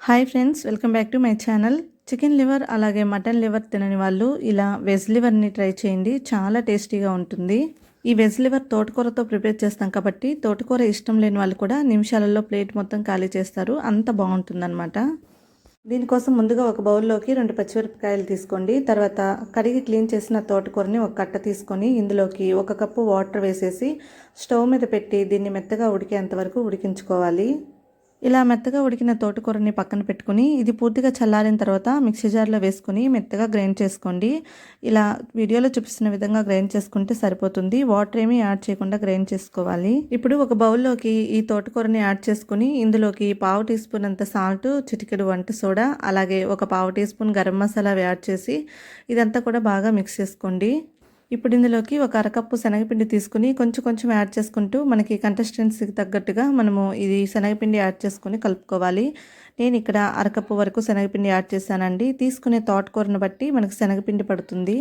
Hi friends welcome back to my channel. Chicken liver అలాగే mutton liver తినని వాళ్ళు ఇలా వెజ్ లివర్ని ట్రై చేయండి చాలా టేస్టీగా ఉంటుంది. ఈ వెజ్ లివర్ తోటకూరతో ప్రిపేర్ చేస్తాం కాబట్టి తోటకూర ఇష్టం లేని వాళ్ళు కూడా నిమిషాలలో ప్లేట్ మొత్తం ఖాళీ చేస్తారు అంత బాగుంటుందన్నమాట. దీనికోసం ముందుగా ఒక బౌల్లోకి రెండు పచ్చిమిరపకాయలు తీసుకోండి తర్వాత కడిగి క్లీన్ చేసిన తోటకూరని ఒక కట్ట తీసుకొని ఇందులోకి ఒక కప్పు వాటర్ వేసేసి స్టవ్ మీద పెట్టి దీన్ని మెత్తగా ఉడికేంత వరకు ఉడికించుకోవాలి. ఇలా మెత్తగా ఉడికిన తోటకూరని పక్కన పెట్టుకుని ఇది పూర్తిగా చల్లారిన తర్వాత మిక్సీ జార్లో వేసుకుని మెత్తగా గ్రైండ్ చేసుకోండి. ఇలా వీడియోలో చూపిస్తున్న విధంగా గ్రైండ్ చేసుకుంటే సరిపోతుంది. వాటర్ ఏమీ యాడ్ చేయకుండా గ్రైండ్ చేసుకోవాలి. ఇప్పుడు ఒక బౌల్లోకి ఈ తోటకూరని యాడ్ చేసుకుని ఇందులోకి పావు టీ స్పూన్ అంత సాల్ట్ చిటికెడు వంట సోడా అలాగే ఒక పావు tea spoon garam masala add చేసి ఇదంతా కూడా బాగా మిక్స్ చేసుకోండి. ఇప్పుడు ఇందులోకి ఒక అరకప్పు శనగపిండి తీసుకుని కొంచెం కొంచెం యాడ్ చేసుకుంటూ మనకి కంటెస్టెన్సీకి తగ్గట్టుగా మనము ఇది శనగపిండి యాడ్ చేసుకుని కలుపుకోవాలి. నేను ఇక్కడ అరకప్పు వరకు శనగపిండి యాడ్ చేశానండి. తీసుకునే తోటకూరను బట్టి మనకి శనగపిండి పడుతుంది.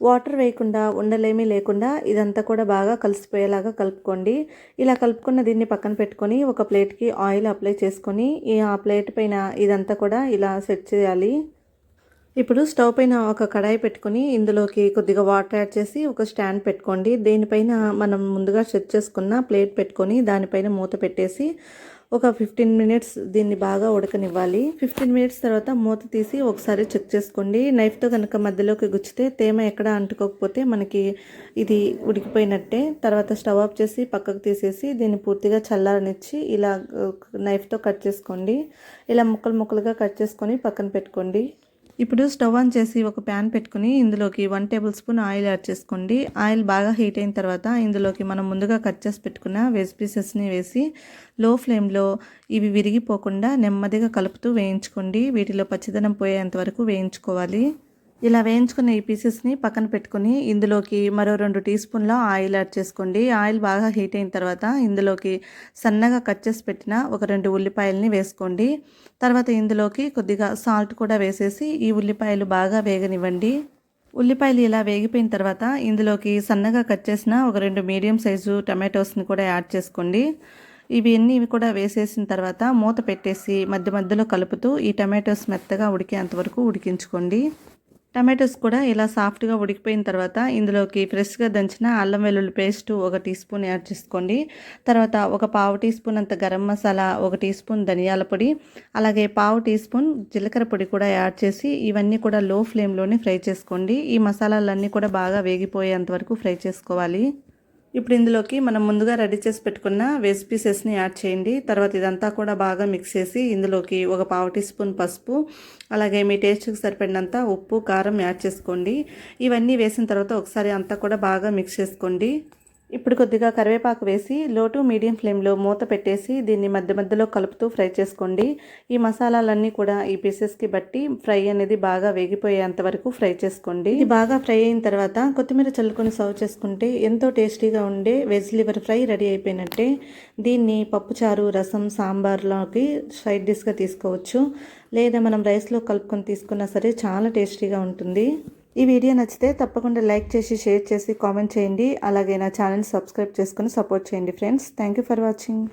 వాటర్ వేయకుండా ఉండలేమీ లేకుండా ఇదంతా కూడా బాగా కలిసిపోయేలాగా కలుపుకోండి. ఇలా కలుపుకున్న దీన్ని పక్కన పెట్టుకొని ఒక ప్లేట్కి ఆయిల్ అప్లై చేసుకొని ఆ ప్లేట్ పైన ఇదంతా కూడా ఇలా సెట్ చేయాలి. ఇప్పుడు స్టవ్ పైన ఒక కడాయి పెట్టుకొని ఇందులోకి కొద్దిగా వాటర్ యాడ్ చేసి ఒక స్టాండ్ పెట్టుకోండి. దీనిపైన మనం ముందుగా సెట్ చేసుకున్న ప్లేట్ పెట్టుకొని దానిపైన మూత పెట్టేసి ఒక ఫిఫ్టీన్ మినిట్స్ దీన్ని బాగా ఉడకనివ్వాలి. ఫిఫ్టీన్ మినిట్స్ తర్వాత మూత తీసి ఒకసారి చెక్ చేసుకోండి. నైఫ్తో కనుక మధ్యలోకి గుచ్చితే తేమ ఎక్కడ అంటుకోకపోతే మనకి ఇది ఉడికిపోయినట్టే. తర్వాత స్టవ్ ఆఫ్ చేసి పక్కకు తీసేసి దీన్ని పూర్తిగా చల్లారనిచ్చి ఇలా uh, నైఫ్తో కట్ చేసుకోండి. ఇలా ముక్కలు ముక్కలుగా కట్ చేసుకొని పక్కన పెట్టుకోండి. ఇప్పుడు స్టవ్ ఆన్ చేసి ఒక ప్యాన్ పెట్టుకుని ఇందులోకి one table spoon oil add చేసుకోండి. ఆయిల్ బాగా హీట్ అయిన తర్వాత ఇందులోకి మనం ముందుగా కట్ చేసి పెట్టుకున్న వెజ్ పీసెస్ని వేసి లో ఫ్లేమ్లో ఇవి విరిగిపోకుండా నెమ్మదిగా కలుపుతూ వేయించుకోండి. వీటిలో పచ్చిదనం పోయేంత వరకు వేయించుకోవాలి. ఇలా వేయించుకున్న ఈ పీసెస్ని పక్కన పెట్టుకుని ఇందులోకి మరో రెండు టీ స్పూన్ల ఆయిల్ యాడ్ చేసుకోండి. ఆయిల్ బాగా హీట్ అయిన తర్వాత ఇందులోకి సన్నగా కట్ చేసి పెట్టిన ఒక రెండు ఉల్లిపాయలని వేసుకోండి. తర్వాత ఇందులోకి కొద్దిగా సాల్ట్ కూడా వేసేసి ఈ ఉల్లిపాయలు బాగా వేగనివ్వండి. ఉల్లిపాయలు ఇలా వేగిపోయిన తర్వాత ఇందులోకి సన్నగా కట్ చేసిన ఒక రెండు మీడియం సైజు టమాటోస్ని కూడా యాడ్ చేసుకోండి. ఇవన్నీ కూడా వేసేసిన తర్వాత మూత పెట్టేసి మధ్య మధ్యలో కలుపుతూ ఈ టమాటోస్ మెత్తగా ఉడికేంత వరకు ఉడికించుకోండి. టమాటోస్ కూడా ఇలా సాఫ్ట్గా ఉడికిపోయిన తర్వాత ఇందులోకి ఫ్రెష్గా దంచిన అల్లం వెల్లుల్లి పేస్ట్ ఒక టీ స్పూన్ యాడ్ చేసుకోండి. తర్వాత ఒక పావు టీ స్పూన్ అంత గరం మసాలా ఒక టీ స్పూన్ ధనియాల పొడి అలాగే పావు టీ స్పూన్ జీలకర్ర పొడి కూడా యాడ్ చేసి ఇవన్నీ కూడా లో ఫ్లేమ్లోనే ఫ్రై చేసుకోండి. ఈ మసాలాలన్నీ కూడా బాగా వేగిపోయేంత వరకు ఫ్రై చేసుకోవాలి. ఇప్పుడు ఇందులోకి మనం ముందుగా రెడీ చేసి పెట్టుకున్న వేస్ట్ పీసెస్ని యాడ్ చేయండి. తర్వాత ఇదంతా కూడా బాగా మిక్స్ చేసి ఇందులోకి ఒక పావు టీ స్పూన్ పసుపు అలాగే మీ టేస్ట్కి సరిపడినంత ఉప్పు కారం యాడ్ చేసుకోండి. ఇవన్నీ వేసిన తర్వాత ఒకసారి అంతా కూడా బాగా మిక్స్ చేసుకోండి. ఇప్పుడు కొద్దిగా కరివేపాకు వేసి లో టు మీడియం ఫ్లేమ్లో మూత పెట్టేసి దీన్ని మధ్య మధ్యలో కలుపుతూ ఫ్రై చేసుకోండి. ఈ మసాలాలన్నీ కూడా ఈ పీసెస్కి బట్టి ఫ్రై అనేది బాగా వేగిపోయేంత వరకు ఫ్రై చేసుకోండి. ఇది బాగా ఫ్రై అయిన తర్వాత కొత్తిమీర చల్లుకొని సర్వ్ చేసుకుంటే ఎంతో టేస్టీగా ఉండే వెజ్ లివర్ ఫ్రై రెడీ అయిపోయినట్టే. దీన్ని పప్పుచారు రసం సాంబార్లోకి సైడ్ డిష్గా తీసుకోవచ్చు. లేదా మనం రైస్లో కలుపుకొని తీసుకున్నా సరే చాలా టేస్టీగా ఉంటుంది. ఈ వీడియో నచ్చితే తప్పకుండా లైక్ చేసి షేర్ చేసి కామెంట్ చేయండి. అలాగే నా ఛానల్ సబ్స్క్రైబ్ చేసుకుని సపోర్ట్ చేయండి ఫ్రెండ్స్. Thank for watching.